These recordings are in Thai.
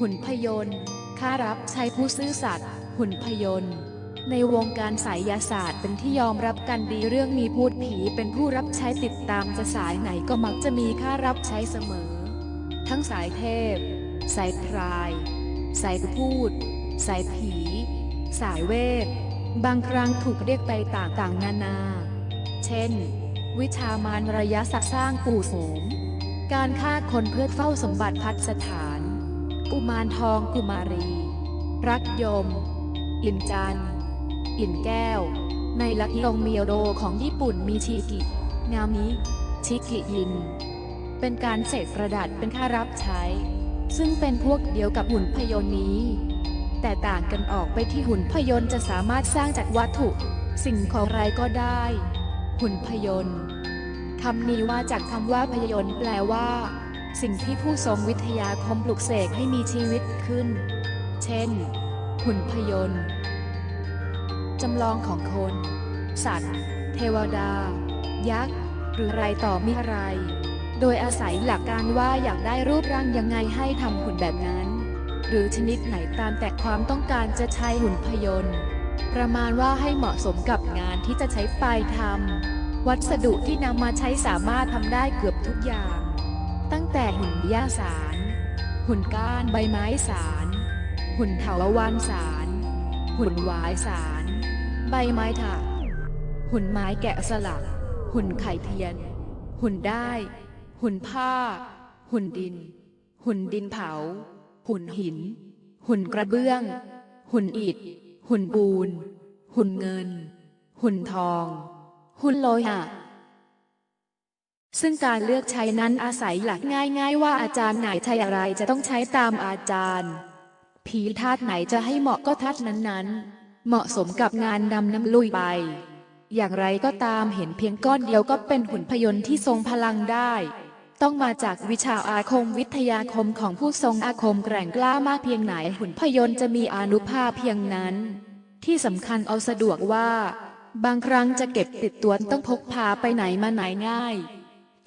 หุ่นพยนต์ค่ารับใช้ผู้ซื่อสัตย์หุ่นพยนต์ในวงการไสยาศาสตร์เป็นที่ยอมรับกันดีเรื่องมีพูดผีเป็นผู้รับใช้ติดตามจะสายไหนก็มักจะมีค่ารับใช้เสมอ ทั้งสายเทพ สายพราย สายพูด สายผี สายเวท บางครั้งถูกเรียกไปต่างๆนานา เช่น วิชามารระยะสักสร้างปู่โสม การฆ่าคนเพื่อเฝ้าสมบัติพัฒสถาน กุมารทองกุมารี รักยม อินจันอินแก้ว ในลักยงเมียวโดของญี่ปุ่นมีชิกิ งามิชิกิยิน เป็นการเสกประดัดเป็นค่ารับใช้ ซึ่งเป็นพวกเดียวกับหุ่นพยนต์นี้ แต่ต่างกันออกไปที่หุ่นพยนต์จะสามารถสร้างจากวัตถุ สิ่งของอะไรก็ได้ หุ่นพยนต์คำนี้ว่าจากคำว่าพยนต์แปลว่า สิ่งที่ผู้ทรงวิทยาคมปลุกเสกให้มีชีวิตขึ้น เช่น หุ่นพยนต์จำลองของคน สัตว์ เทวดา ยักษ์ หรืออะไรต่อมีอะไร โดยอาศัยหลักการว่าอยากได้รูปร่างยังไงให้ทำหุ่นแบบนั้น หรือชนิดไหนตามแต่ความต้องการจะใช้หุ่นพยนต์ประมาณว่าให้เหมาะสมกับงานที่จะใช้ไปทำวัสดุที่นำมาใช้สามารถทำได้เกือบทุกอย่าง ตั้งแต่หุ่นหญ้าสาร หุ่นก้านใบไม้สาร หุ่นเถาวันสาร หุ่นหวายสาร ใบไม้ถัก หุ่นไม้แกะสลัก หุ่นไข่เทียน หุ่นได้ หุ่นผ้า หุ่นดิน หุ่นดินเผา หุ่นหิน หุ่นกระเบื้อง หุ่นอิฐ หุ่นปูน หุ่นเงิน หุ่นทอง หุ่นโลหะ ซึ่งการเลือกใช้นั้นอาศัยหลักง่ายๆ ว่าอาจารย์ไหนใช้อะไรจะต้องใช้ตามอาจารย์ ผีธาตุไหนจะให้เหมาะก็ธาตุนั้นๆ เหมาะสมกับงานดำน้ำลุยไป อย่างไรก็ตามเห็นเพียงก้อนเดียวก็เป็นหุ่นพยนต์ที่ทรงพลังได้ ต้องมาจากวิชาอาคมวิทยาคมของผู้ทรงอาคมแกร่งกล้ามากเพียงไหนหุ่นพยนต์จะมีอนุภาพเพียงนั้น ที่สำคัญเอาสะดวกว่า บางครั้งจะเก็บติดตัวต้องพกพาไปไหนมาไหนง่าย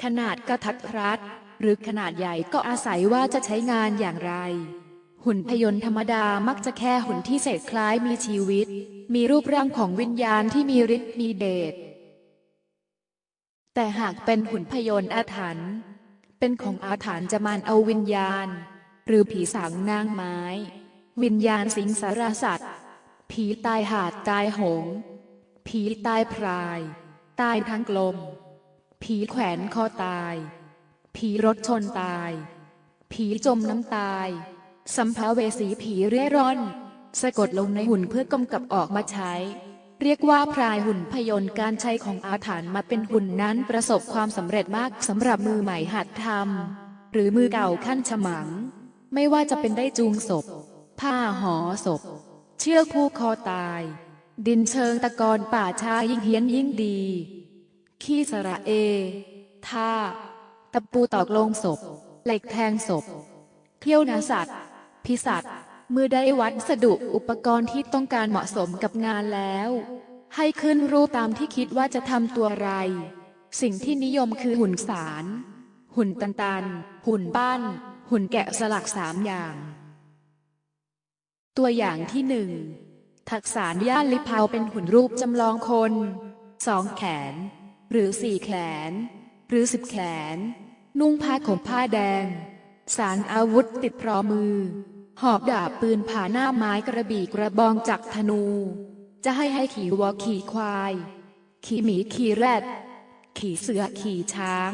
ขนาดกระทัดรัด หรือขนาดใหญ่ก็อาศัยว่าจะใช้งานอย่างไร หุ่นพยนต์ธรรมดามักจะแค่หุ่นที่เศษคล้ายมีชีวิต มีรูปร่างของวิญญาณที่มีฤทธิ์มีเดชแต่หากเป็นหุ่นพยนต์อาถรรพ์เป็นของอาถรรพ์จะมานเอาวิญญาณ หรือผีสางนางไม้ วิญญาณสิงสารสัตว์ ผีตายหาดตายโหง ผีตายพราย ตายทั้งกลม ผีแขวนคอตาย ผีรถชนตาย ผีจมน้ำตาย สัมภเวสีผีเร่ร่อน สะกดลงในหุ่นเพื่อกำกับออกมาใช้ เรียกว่าพรายหุ่นพยนต์การใช้ของอาถรรพ์มาเป็นหุ่นนั้นประสบความสำเร็จมากสำหรับมือใหม่หัดทำหรือมือเก่าขั้นฉมัง ไม่ว่าจะเป็นได้จูงศพ ผ้าห่อศพ เชือกผูกคอตาย ดินเชิงตะกอนป่าชายิ่งเฮี้ยนยิ่งดี ขี้สระเอ ท่า ตะปูตอกลงศพ เหล็กแทงศพเขี้ยวนาสัตว์ พิสัตว์เมื่อได้วัสดุอุปกรณ์ที่ต้องการเหมาะสมกับงานแล้ว ให้ขึ้นรูปตามที่คิดว่าจะทำตัวอะไร สิ่งที่นิยมคือหุ่นสาร หุ่นตันตัน หุ่นปั้นหุ่นแกะสลักสามอย่าง ตัวอย่างที่หนึ่งทักษานย่านลิพาวเป็นหุ่นรูปจำลองคนสองแขน หรือสี่แขน หรือสิบแขน นุ่งผ้าขนผ้าแดง สารอาวุธติดพร้อมือ หอบดาบปืนผ่าหน้าไม้กระบี่กระบองจักรธนู จะให้ให้ขี่วัวขี่ควาย ขี่หมีขี่แรด ขี่เสือขี่ช้าง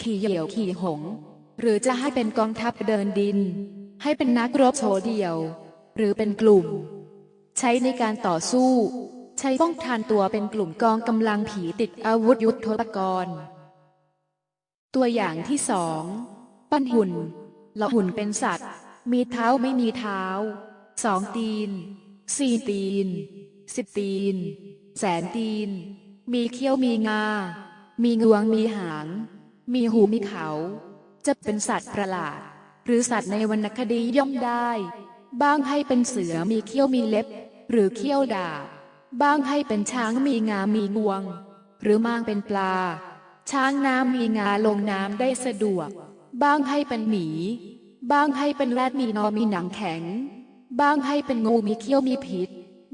ขี่เหยี่ยวขี่หงส์หรือจะให้เป็นกองทัพเดินดิน ให้เป็นนักรบโฉเดี่ยว หรือเป็นกลุ่ม ใช้ในการต่อสู้ ใช้ป้องกันตัวเป็นกลุ่มกองกำลังผีติดอาวุธยุทโธปกรณ์ ตัวอย่างที่สองปั้นหุ่นละหุ่นเป็นสัตว์ มีเท้าไม่มีเท้า สองตีน สี่ตีน สิบตีน แสนตีน มีเขี้ยวมีงา มีงวงมีหาง มีหูมีเขา จะเป็นสัตว์ประหลาด หรือสัตว์ในวรรณคดีย่อมได้ บ้างให้เป็นเสือมีเขี้ยวมีเล็บ หรือเขี้ยวดาบ บ้างให้เป็นช้างมีงามีงวง หรือมางเป็นปลา ช้างน้ำมีงาลงน้ำได้สะดวก บ้างให้เป็นหมี บ้างให้เป็นแรดมีนอมีหนังแข็ง บ้างให้เป็นงูมีเขี้ยวมีพิษ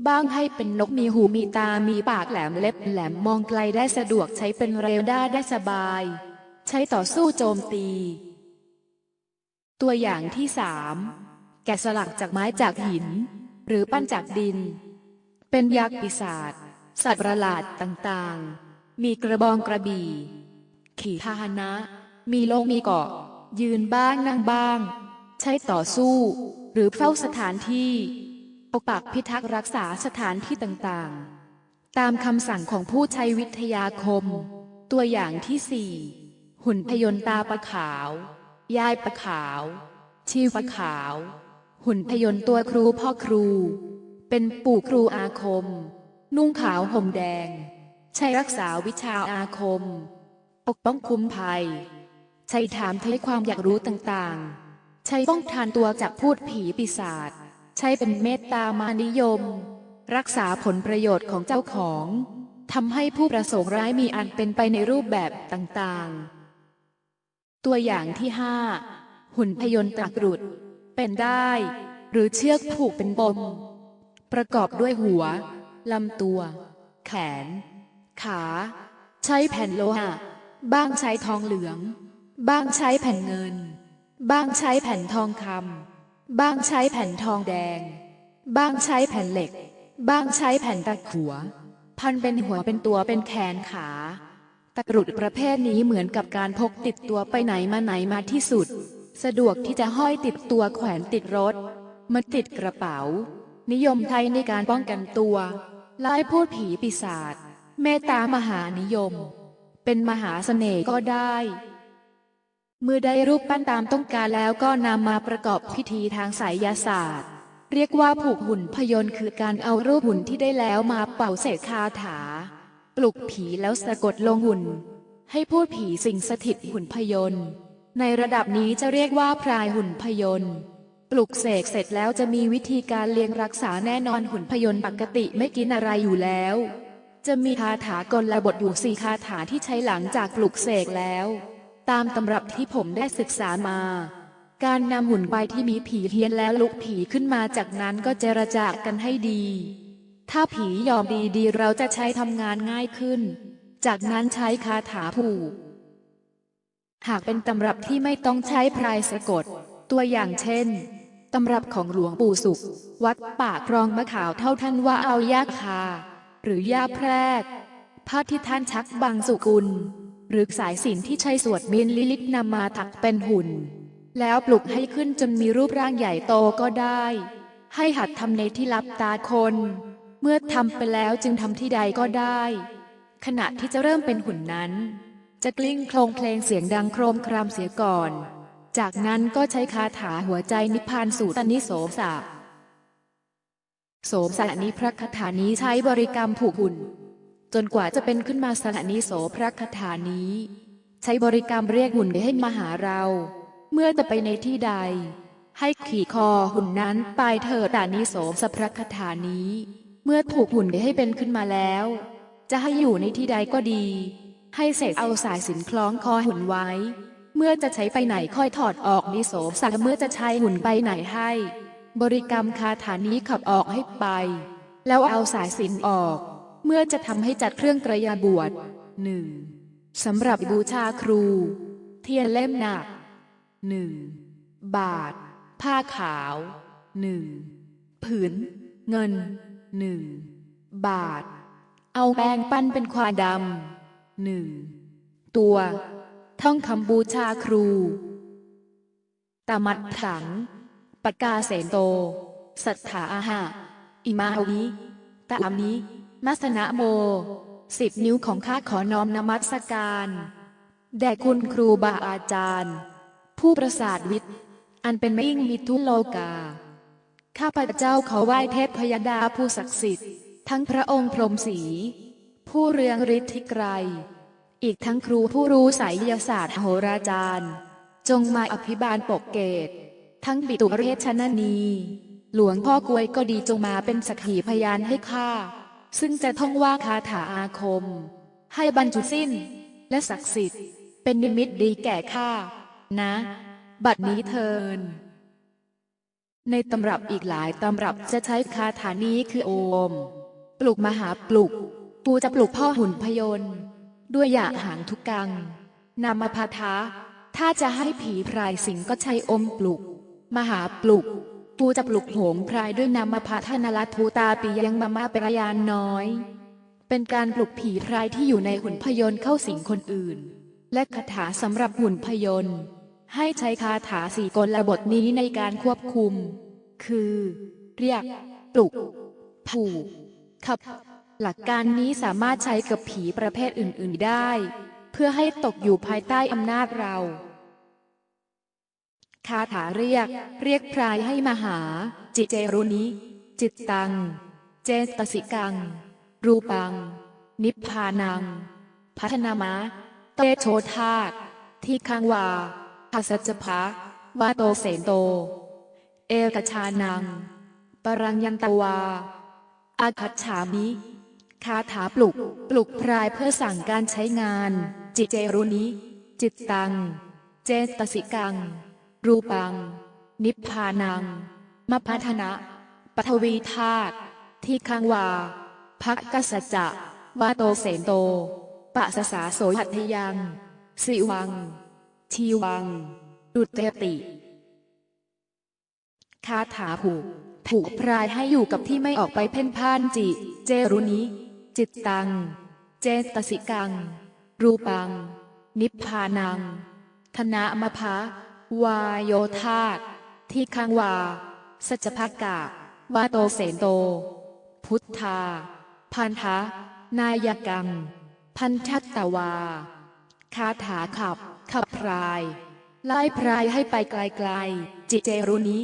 บ้างให้เป็นนกมีหูมีตามีปากแหลมเล็บแหลมมองไกลได้สะดวกใช้เป็นเรดาร์ได้สบาย ใช้ต่อสู้โจมตี ตัวอย่างที่สามแกะสลักจากไม้จากหิน หรือปั้นจากดิน เป็นยักษ์ปีศาจสัตว์ประหลาดต่างๆ มีกระบองกระบี่ ขี่พาหนะ มีโลงมีเกาะ ยืนบ้างนั่งบ้าง ใช้ต่อสู้ หรือเฝ้าสถานที่ปกปักพิทักษ์รักษาสถานที่ต่างๆ ตามคำสั่งของผู้ใช้วิทยาคม ตัวอย่างที่สี่หุ่นพยนต์ตาปลาขาว ยายปลาขาว ชีวปลาขาว หุ่นพยนต์ตัวครูพ่อครู เป็นปู่ครูอาคม นุ่งขาวห่มแดง ใช้รักษาวิชาอาคม ปกป้องคุ้มภัย ใช้ถามไถ่ความอยากรู้ต่างๆ ใช้ป้องทานตัวจากพูดผีปีศาจ ใช้เป็นเมตตามานิยม รักษาผลประโยชน์ของเจ้าของทำให้ผู้ประสงค์ร้ายมีอันเป็นไปในรูปแบบต่างๆ ตัวอย่างที่ห้าหุ่นพยนต์ตะกรุด เป็นได้ หรือเชือกผูกเป็นปม ประกอบด้วยหัวลำตัว แขน ขา ใช้แผ่นโลหะ บ้างใช้ทองเหลือง บ้างใช้แผ่นเงิน บ้างใช้แผ่นทองคำบ้างใช้แผ่นทองแดง บ้างใช้แผ่นเหล็ก บ้างใช้แผ่นตะขัว พันเป็นหัวเป็นตัวเป็นแขนขาตะกรุดประเภทนี้เหมือนกับการพกติดตัวไปไหนมาไหนมาที่สุด สะดวกที่จะห้อยติดตัวแขวนติดรถมาติดกระเป๋า นิยมใช้ในการป้องกันตัวไล่พูดผีปีศาจเมตตามหานิยม เป็นมหาเสน่ห์ก็ได้ เมื่อได้รูปปั้นตามต้องการแล้วก็นำมาประกอบพิธีทางไสยศาสตร์ เรียกว่าผูกหุ่นพยนต์คือการเอารูปหุ่นที่ได้แล้วมาเป่าเสกคาถา ปลุกผีแล้วสะกดลงหุ่น ให้พูดผีสิ่งสถิตหุ่นพยนต์ในระดับนี้จะเรียกว่าพรายหุ่นพยนต์ ปลุกเสกเสร็จแล้วจะมีวิธีการเลี้ยงรักษาแน่นอนหุ่นพยนต์ปกติไม่กินอะไรอยู่แล้ว จะมีคาถากลบทอยู่สี่คาถาที่ใช้หลังจากปลุกเสกแล้ว ตามตำรับที่ผมได้ศึกษามา การนำหุ่นไปที่มีผีเฮียนแล้วลุกผีขึ้นมาจากนั้นก็เจรจากันให้ดี ถ้าผียอมดีดีๆเราจะใช้ทำงานง่ายขึ้น จากนั้นใช้คาถาผูกหากเป็นตำรับที่ไม่ต้องใช้พรายสะกด ตัวอย่างเช่น ตำรับของหลวงปู่สุข วัดป่าครองมะขาวเท่าท่านว่าเอายาคา หรือยาแพรกผ้าที่ท่านชักบางสุกุล หรือสายสินที่ใช้สวดมินลิลิตนำมาถักเป็นหุ่น แล้วปลุกให้ขึ้นจนมีรูปร่างใหญ่โตก็ได้ ให้หัดทำในที่ลับตาคน เมื่อทำไปแล้วจึงทำที่ใดก็ได้ ขณะที่จะเริ่มเป็นหุ่นนั้น จะกลิ้งโครงเพลงเสียงดังโครมครามเสียก่อน จากนั้นก็ใช้คาถาหัวใจนิพพานสูตรนิโสสะโสมสะนี้พระคาถานี้ใช้บริกรรมผูกหุ่น จนกว่าจะเป็นขึ้นมาสถานีโสพระคาถานี้ ใช้บริกรรมเรียกหุ่นให้มาหาเรา เมื่อจะไปในที่ใด ให้ขี่คอหุ่นนั้นไปเถิดตานิโสมสพระคาถานี้ เมื่อถูกหุ่นให้เป็นขึ้นมาแล้ว จะให้อยู่ในที่ใดก็ดี ให้เสกเอาสายสินคล้องคอหุ่นไว้ เมื่อจะใช้ไปไหนค่อยถอดออกนิโสสักเมื่อจะใช้หุ่นไปไหนให้ บริกรรมคาถานี้ขับออกให้ไป แล้วเอาสายสินออก เมื่อจะทำให้จัดเครื่องกระยาบวชหนึ่งสำหรับบูชาครู เทียนเล่มหนักหนึ่งบาท ผ้าขาวหนึ่งผืน เงินหนึ่งบาท เอาแป้งปั้นเป็นควาดำหนึ่งตัว ท่องคำบูชาครู ตามัดถังปากาเสนโต สัทธาอาหะ อิมาวิตาอามิมัสนะโม สิบนิ้วของข้าขอน้อมนมัสการ แด่คุณครูบาอาจารย์ ผู้ประสาทวิทย์ อันเป็นมิ่งมิทุโลกา ข้าพเจ้าขอไหว้เทพพยดาผู้ศักดิ์สิทธิ์ ทั้งพระองค์พรหมศรีผู้เรืองฤทธิไกร อีกทั้งครูผู้รู้ไสยศาสตร์โหราจารย์ จงมาอภิบาลปกเกต ทั้งปิตุเรชนนี หลวงพ่อกวยก็ดีจงมาเป็นสักขีพยานให้ข้า ซึ่งจะท่องว่าคาถาอาคม ให้บรรจุสิ้น และศักดิ์สิทธิ์ เป็นนิมิตดีแก่ข้า นะ บัดนี้เทิน ในตำรับอีกหลายตำรับจะใช้คาถานี้คือโอม ปลุกมหาปลุก ปูจะปลุกพ่อหุ่นพยนต์ ด้วยหยาหางทุกกัง นามาพาทะถ้าจะให้ผีพรายสิงก็ใช้อมปลุก มหาปลุกปูจะปลุกโหงพรายด้วยนามาพาทนลัตทูตาปิยังมามาเปรยานน้อย เป็นการปลุกผีพรายที่อยู่ในหุ่นพยนต์เข้าสิงคนอื่น และคาถาสำหรับหุ่นพยนต์ ให้ใช้คาถาสี่กลบทนี้ในการควบคุม คือ เรียก ปลุกผูกขับ หลักการนี้สามารถใช้กับผีประเภทอื่น ๆได้ เพื่อให้ตกอยู่ภายใต้อำนาจเรา คาถาเรียก เรียกพรายให้มาหา จิเจรุนิ จิตตัง เจตสิกัง รูปัง นิพพานัง พัฒนามะ เตโชธาตที่คังวาภัสจภะวาโตเสนโต เอกชานัง ปรังยันตวาอาคัจฉามิ คาถาปลุก ปลุกพรายเพื่อสั่งการใช้งาน จิเจรุนิ จิตตัง เจตสิกัง รูปัง นิพพานังมพัฒนะปฐวีธาตุที่คังวาพักกัสจะวาโตเสนโต ปะสสาโสหัตถยัง สิวัง ชีวัง ดุเตติ คาถาผูกผูกพรายให้อยู่กับที่ไม่ออกไปเพ่นพ่านจิ เจรุนิ จิตตัง เจตสิกัง รูปัง นิพพานัง ธนะมภะวายโยธาตที่คังวา สัจภกะวาโตเสนโต พุทธา พันธะนายกัง พันชัตตวา คาถาขับ ขับพราย ไล่พรายให้ไปไกลๆ จิเจรุนิ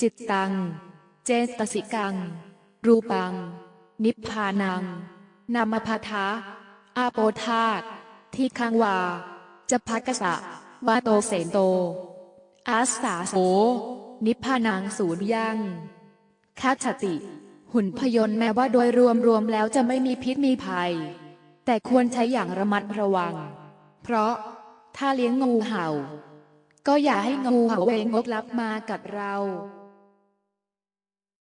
จิตตัง เจตสิกัง รูปัง นิพพานัง นามพาทะอาโปธาตที่คังวา จะพักกษะวาโตเสนโต อาสาโส นิพพานังสูญยังคาชติ หุ่นพยนต์แม้ว่าโดยรวมรวมแล้วจะไม่มีพิษมีภัย แต่ควรใช้อย่างระมัดระวัง เพราะถ้าเลี้ยงงูเห่า ก็อย่าให้งูเห่าเวงกลับมากัดเรา